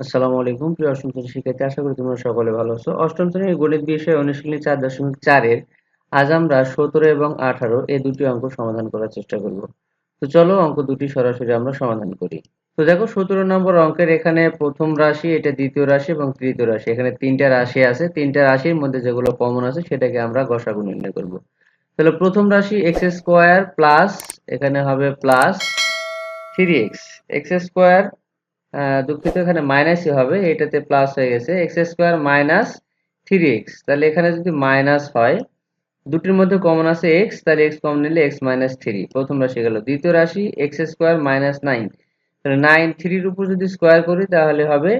আসসালামু আলাইকুম। প্রিয় অষ্টম শ্রেণির শিক্ষার্থী, আশা করি তোমরা সকলে ভালো আছো। অষ্টম শ্রেণির গণিত বিষয় অনুশীলনী চার দশমিক চারের আজ আমরা সতেরো এবং আঠারো এই দুটি অঙ্ক সমাধান করার চেষ্টা করব। তো চলো অঙ্ক দুটি সরাসরি আমরা সমাধান করি। তো দেখো, সতেরো নম্বর অঙ্কের এখানে প্রথম রাশি, এটা দ্বিতীয় রাশি এবং তৃতীয় রাশি। এখানে তিনটা রাশি আছে। তিনটা রাশির মধ্যে যেগুলো কমন আছে, সেটাকে আমরা গসাগু নির্ণয় করব। তাহলে প্রথম রাশি এক্স স্কোয়ার প্লাস এখানে হবে plus three x x square দুঃখিত, এখানে মাইনাসই হবে, এটাতে প্লাস হয়ে গেছে। X square minus three x তাহলে এখানে যদি মাইনাস হয়, দুটির মধ্যে কমন আছে এক্স তাহলে এক্স কমন নিলে এক্স মাইনাস থ্রি প্রথম রাশি গেল। দ্বিতীয় রাশি এক্স স্কোয়ার মাইনাস নাইন তাহলে নাইন থ্রির উপর যদি স্কোয়ার করি, তাহলে হবে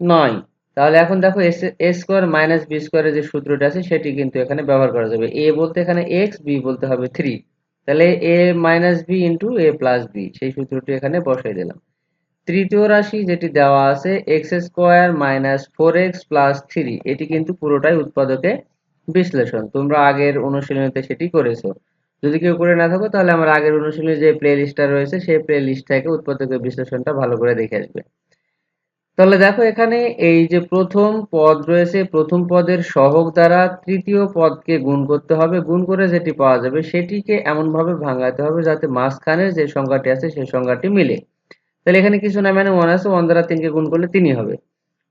নয় তাহলে এখন দেখো as a square minus b স্কোয়ারের যে সূত্রটা আছে, সেটি কিন্তু এখানে ব্যবহার করা যাবে। এ বলতে এখানে এক্স বি বলতে হবে থ্রি তাহলে a minus b into a plus b সেই সূত্রটি এখানে বসাই দিলাম। তৃতীয় রাশি যেটি দেওয়া আছে x square minus four x plus three এটি কিন্তু পুরোটাই উৎপাদকে বিশ্লেষণ। তোমরা আগের অনুশীলনীতে সেটি করেছ। যদি কেউ করে না থাকো, তাহলে আমার আগের অনুশীলনী যে প্লে লিস্টটা রয়েছে, সেই প্লে লিস্ট থেকে উৎপাদকের বিশ্লেষণটা ভালো করে দেখে আসবে। তাহলে দেখো এখানে এই যে প্রথম পদ রয়েছে, প্রথম পদের সহগ দ্বারা তৃতীয় পদকে গুণ করতে হবে। গুণ করে যেটি পাওয়া যাবে, সেটিকে এমনভাবে ভাঙাতে হবে যাতে মাঝখানের যে সংখ্যাটি আছে, সেই সংখ্যাটি মিলে। তাহলে এখানে কিছু না মানে ওয়ান আছে ওয়ান দ্বারা তিনকে গুণ করলে তিনই হবে।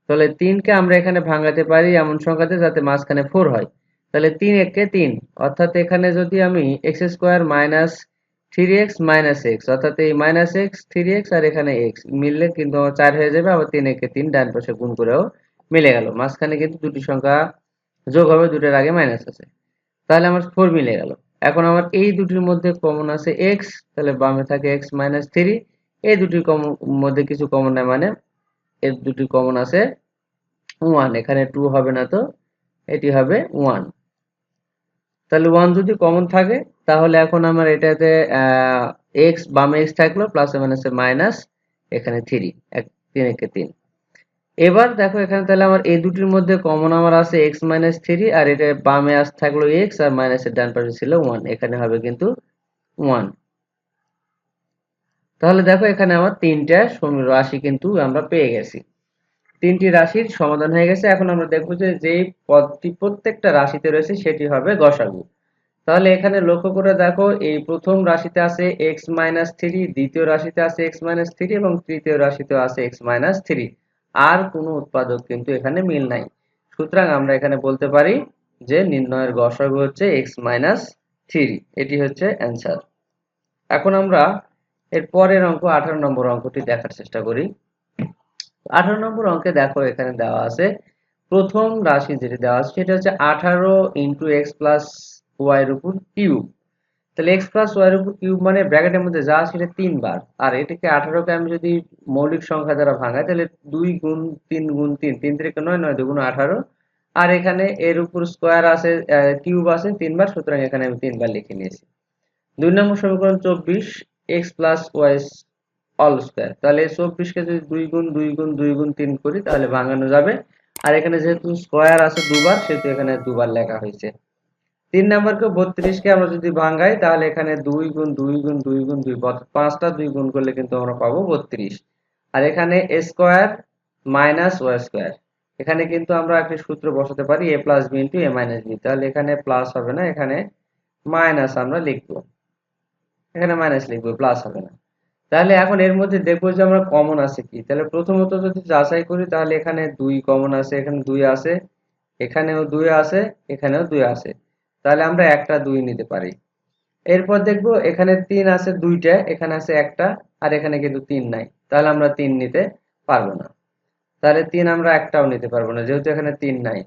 তাহলে তিনকে আমরা এখানে ভাঙাতে পারি এমন সংখ্যাতে যাতে মাঝখানে ফোর হয়। তাহলে তিন এককে তিন, অর্থাৎ এখানে যদি আমি x square minus three x minus x অর্থাৎ এই মাইনাস এক্স থ্রি এক্স আর এখানে এক্স মিললে কিন্তু আমার চার হয়ে যাবে, আবার তিন একে তিন ডান পাশে গুণ করেও মিলে গেল। মাঝখানে কিন্তু দুটি সংখ্যা যোগ হবে, দুটোর আগে মাইনাস আছে। তাহলে আমার ফোর মিলে গেল। এখন আমার এই দুটির মধ্যে কমন আছে এক্স তাহলে বামে থাকে এক্স মাইনাস থ্রি এই দুটি কমন মধ্যে কিছু কমন নাই মানে এর দুটি কমন আছে ওয়ান এখানে টু হবে না তো, এটি হবে ওয়ান তাহলে ওয়ান যদি কমন থাকে, তাহলে এখন আমার এটাতে এক্স বামে এক্স থাকল প্লাস মাইনাসে মাইনাস এখানে থ্রি এক, তিন, একে তিন। এবার দেখো এখানে তাহলে আমার এই দুটির মধ্যে কমন আমার আছে এক্স মাইনাস থ্রি আর এটা বামে আস থাকল এক্স আর মাইনাসের ডান পাশে ছিল ওয়ান এখানে হবে কিন্তু ওয়ান তাহলে দেখো এখানে আমার তিনটা রাশি কিন্তু আমরা পেয়ে গেছি। তিনটি রাশির সমাধান হয়ে গেছে। এখন আমরা দেখব যে যে পদটি প্রত্যেকটা রাশিতে রয়েছে সেটি হবে গসাগু তাহলে এখানে লক্ষ্য করে দেখো, এই প্রথম রাশিতে আছে এক্স মাইনাস থ্রি দ্বিতীয় রাশিতে আছে এক্স মাইনাস থ্রি এবং তৃতীয় রাশিতে আছে এক্স মাইনাস থ্রি আর কোনো উৎপাদক কিন্তু এখানে মিল নাই। সুতরাং আমরা এখানে বলতে পারি যে, নির্ণয়ের গসাগু হচ্ছে এক্স মাইনাস থ্রি এটি হচ্ছে অ্যান্সার এখন আমরা এর পরের অঙ্ক আঠারো নম্বর অঙ্কটি দেখার চেষ্টা করি। আঠারো নম্বর অঙ্কে দেখো, এখানে দেওয়া আছে, প্রথম রাশি যেটি দেওয়া আছে, সেটা হচ্ছে আঠারো ইন্টু এক্স প্লাস ওয়াইয়ের উপর কিউব তাহলে এক্স প্লাস ওয়াইয়ের উপর কিউব মানে ব্র্যাকেটের মধ্যে যা সেটা তিনবার। আর এটাকে আঠারোকে আমি যদি মৌলিক সংখ্যা দ্বারা ভাঙাই, তাহলে দুই গুণ তিন গুণ তিন তিন থেকে নয় নয় দুগুণ আঠারো। আর এখানে এর উপর স্কোয়ার আছে কিউব আছে তিনবার, সুতরাং এখানে আমি তিনবার লিখে নিয়েছি। দুই নম্বর সমীকরণ চব্বিশ x plus y all square তাহলে চব্বিশকে যদি দুই গুণ দুই গুণ দুই গুণ তিন করি, তাহলে ভাঙানো যাবে। আর এখানে যেহেতু স্কোয়ার আছে দুবার, সেহেতু এখানে দুবার লেখা হয়েছে। তিন নাম্বারকে বত্রিশকে আমরা যদি ভাঙাই, তাহলে এখানে দুই গুণ দুই গুণ দুই গুণ, দুই পাঁচটা দুই গুণ করলে কিন্তু আমরা পাবো বত্রিশ। আর এখানে স্কোয়ার মাইনাস ওয়াই স্কোয়ার এখানে কিন্তু আমরা একটি সূত্র বসাতে পারি a plus b into a minus b তাহলে এখানে প্লাস হবে না, এখানে মাইনাস আমরা লিখব। এখানে মাইনাস লিখব প্লাস হবে না। তাহলে এখন এর মধ্যে দেখব যে আমরা কমন আছে কি। তাহলে প্রথমত যদি যাচাই করি, তাহলে এখানে দুই কমন আছে, এখানে দুই আছে, এখানেও দুই আছে, এখানেও দুই আছে। তাহলে আমরা একটা, দুই নিতে পারি। এরপর দেখব এখানে তিন আছে দুইটা, এখানে আছে একটা, আর এখানে কিন্তু তিন নাই। তাহলে আমরা তিন নিতে পারব না। তাহলে তিন আমরা একটাও নিতে পারব না, যেহেতু এখানে তিন নাই।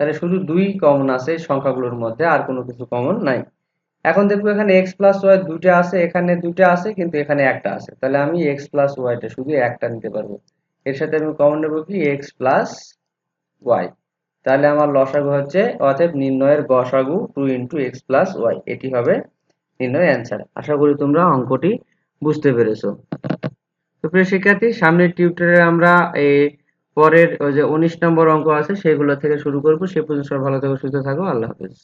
তাহলে শুধু দুই কমন আছে, সংখ্যাগুলোর মধ্যে আর কোনো কিছু কমন নাই। এখন দেখব এখানে এক্স প্লাস ওয়াই দুইটা আছে, এখানে দুইটা আছে, কিন্তু এখানে একটা আছে। তাহলে আমি এক্স প্লাস ওয়াইটা শুধু একটা নিতে পারব। এর সাথে আমি কমন নেব কি? এক্স প্লাস ওয়াই তাহলে আমার লসাগু হচ্ছে, অতএব নির্ণয়ের গসাগু two into x plus y এটি হবে নির্ণয় অ্যান্সার আশা করি তোমরা অঙ্কটি বুঝতে পেরেছ। তো প্রিয় শিক্ষার্থী, সামনের টিউটোরে আমরা এই পরের ওই যে উনিশ নম্বর অঙ্ক আছে, সেগুলো থেকে শুরু করব। সে পর্যন্ত সব ভালো থাকো, সুস্থ থাকো। আল্লাহ হাফিজ।